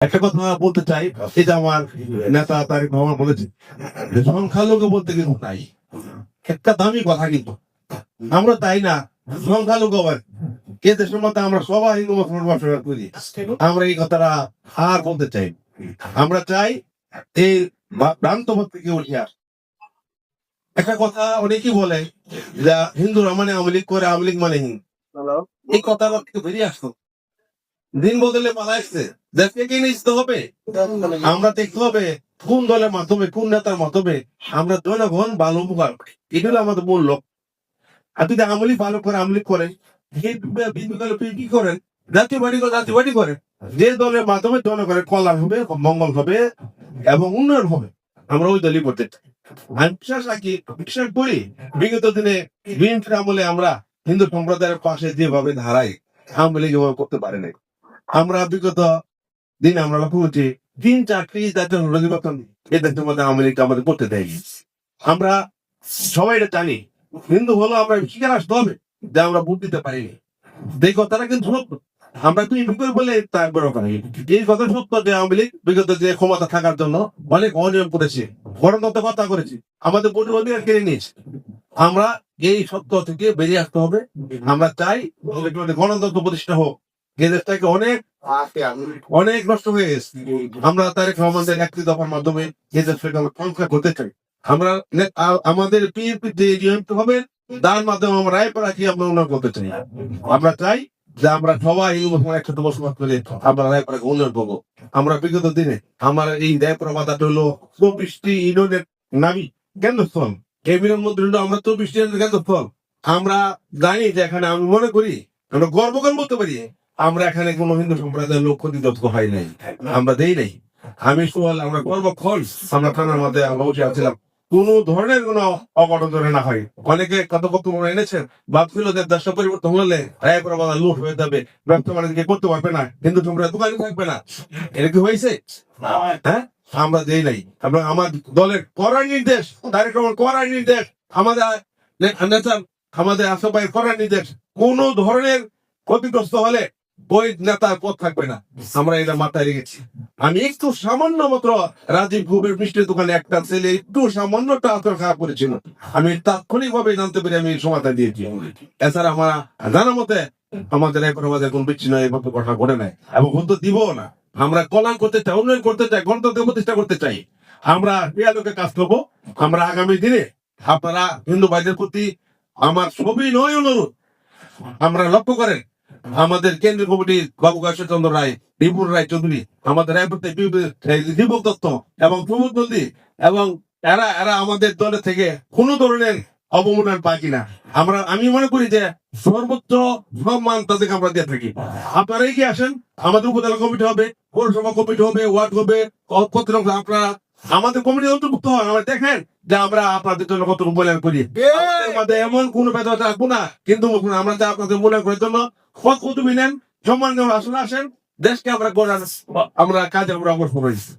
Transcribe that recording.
একটা কথা বলতে চাই এটা আমার নেতা তারিক রহমান বলেছে যে সংখ্যালঘু বলতে কিন্তু নাই। একটা দামি কথা কিন্তু। আমরা তাই না সংখ্যালঘু আবার। এ দেশের মধ্যে আমরা সবাই হিন্দু মুসলমান বসবাস করি। আমরা এই কথাটা আর বলতে চাই আমরা চাই এই ভ্রান্ত ভক্ত থেকে উঠে আস একটা কথা অনেকেই বলে যে হিন্দুরা মানে আমলিক করে আমলিক মানে হিন্দু এই কথাটা থেকে বেরিয়ে আসতো দিন বদলে পালা আসছে। আমরা দেখতে হবে কোন দলের মাধ্যমে, কোন নেতার মাধ্যমে আমরা জনগণ ভালো উপকার করি এটা হলো আমাদের মূল লক্ষ্য। আর যদি আমলি ভালো করে আমলি করে কি করেন? জাতীয় বাড়ি জাতীয় বাড়ি করে। যে দলের মাধ্যমে জনগণের কল্যাণ হবে, মঙ্গল হবে এবং উন্নয়ন হবে, আমরা ওই দলই করতে চাই। আমি বিশ্বাস রাখি, বিশ্বাস করি, বিগত দিনে বিএনপির আমলে আমরা হিন্দু সম্প্রদায়ের পাশে যেভাবে ধারাই আমলে এভাবে করতে পারে নাই আমরা বিগত দিনে আমরা লক্ষ্য করছি তিন চাকরি নির্বাচন এই দেশের মধ্যে আওয়ামী আমাদের করতে দেয়নি। আমরা সবাই এটা জানি। হিন্দু হলো আমরা শিকার আসতে হবে? যে আমরা ভোট দিতে পারিনি। এই কথাটা কিন্তু সত্য। আমরা তুই করে বলে তার বড় এই কথা সত্য যে আওয়ামী লীগ বিগত যে ক্ষমতা থাকার জন্য অনেক অনিয়ম করেছে গণতন্ত্র কথা করেছে। আমাদের ভোটের অধিকার কেড়ে নিয়েছে। আমরা এই সত্য থেকে বেরিয়ে আসতে হবে। আমরা চাই গণতন্ত্র প্রতিষ্ঠা হোক। এই দেশটাকে অনেক অনেক নষ্ট হয়ে গেছে। আমরা তারেক রহমানের একটি দফার মাধ্যমে এই দেশটাকে আমরা সংস্কার করতে চাই। আমরা আমাদের পিএনপি যে নিয়মিত হবে তার মাধ্যমে আমরা আমরা উন্নয়ন করতে চাই। আমরা চাই যে আমরা সবাই একসাথে বসবাস করে আমরা উন্নয়ন করব। আমরা বিগত দিনে আমার এই রায়পাড়া মাথাটা হলো চব্বিশটি ইউনিয়নের নামি কেন্দ্রস্থল। ক্যাবিনেট মন্ত্রী হলো আমরা চব্বিশটি ইউনিয়নের কেন্দ্রস্থল। আমরা জানি যে এখানে আমি মনে করি আমরা গর্ব বলতে পারি। আমরা এখানে কোনো হিন্দু সম্প্রদায়ের লোক ক্ষতিগ্রস্ত হয় নাই। আমরা দেই নাই। আমি সোয়াল আমরা গর্বক্ষণ আমরা থানার মধ্যে আমরা বসে আছিলাম কোন ধরনের কোনো অঘটন যেন না হয়। অনেকে কত এনেছেন ভাবছিল যে দেশটা পরিবর্তন হলে রায় লুট হয়ে যাবে। ব্যবসা বাণিজ্য করতে পারবে না। কিন্তু তোমরা দোকানে থাকবে না। এটা কি হয়েছে? হ্যাঁ? আমরা দেই নাই। আমরা আমার দলের করার নির্দেশ রহমান করার নির্দেশ, আমাদের নেতা, আমাদের আশাপাই করার নির্দেশ। কোন ধরনের ক্ষতিগ্রস্ত হলে পথ থাকবে না। আমরা এটা মাথায় রেখেছি। আমি একটু সামান্য মাত্র রাজীব মিষ্টির দোকানে একটা ছেলে একটু সামান্য খারাপ করেছিল। আমি তাৎক্ষণিক ভাবে জানতে পেরে আমি সমাধান দিয়েছি। এছাড়া আমার জানা মতে আমাদের এখন আমাদের বিচ্ছিন্ন ঘটনা ঘটে নাই। এবং হতে দিব না। আমরা কল্যাণ করতে চাই, উন্নয়ন করতে চাই, গণতন্ত্র প্রতিষ্ঠা করতে চাই। আমরা পেয়ালোকে কাজ করব। আমরা আগামী দিনে আপনারা হিন্দু ভাইদের প্রতি আমার ছবি নয় অনুরোধ। আমরা লক্ষ্য করেন আমাদের কেন্দ্রীয় কমিটির বাবু চন্দ্র রায়, বিপুল রায় চৌধুরী, আমাদের দীপক দত্ত এবং প্রমোদ নন্দী এবং এরা এরা আমাদের দলের থেকে কোনো ধরনের অবমূল্যায়ন পায় কিনা। আমরা, আমি মনে করি যে সর্বোচ্চ সম্মান তাদেরকে আমরা দিয়ে থাকি। আপনারা এগিয়ে আসেন। আমাদের উপজেলা কমিটি হবে, পৌরসভা কমিটি হবে, ওয়ার্ড হবে, ক- প্রতিরক্ষা আপনারা আমাদের কমিটি অন্তর্ভুক্ত হয়। আমরা দেখেন যে আমরা আপনাদের জন্য কত মূল্যায়ন করি। আমাদের এমন কোন ভেদা থাকব না। কিন্তু আমরা যে আপনাদের মূল্যায়ন করার জন্য পথ মিলেন নেন সম্মান আসলে আসেন দেশকে আমরা গড়ার আমরা কাজে আমরা অগ্রসর হয়েছি।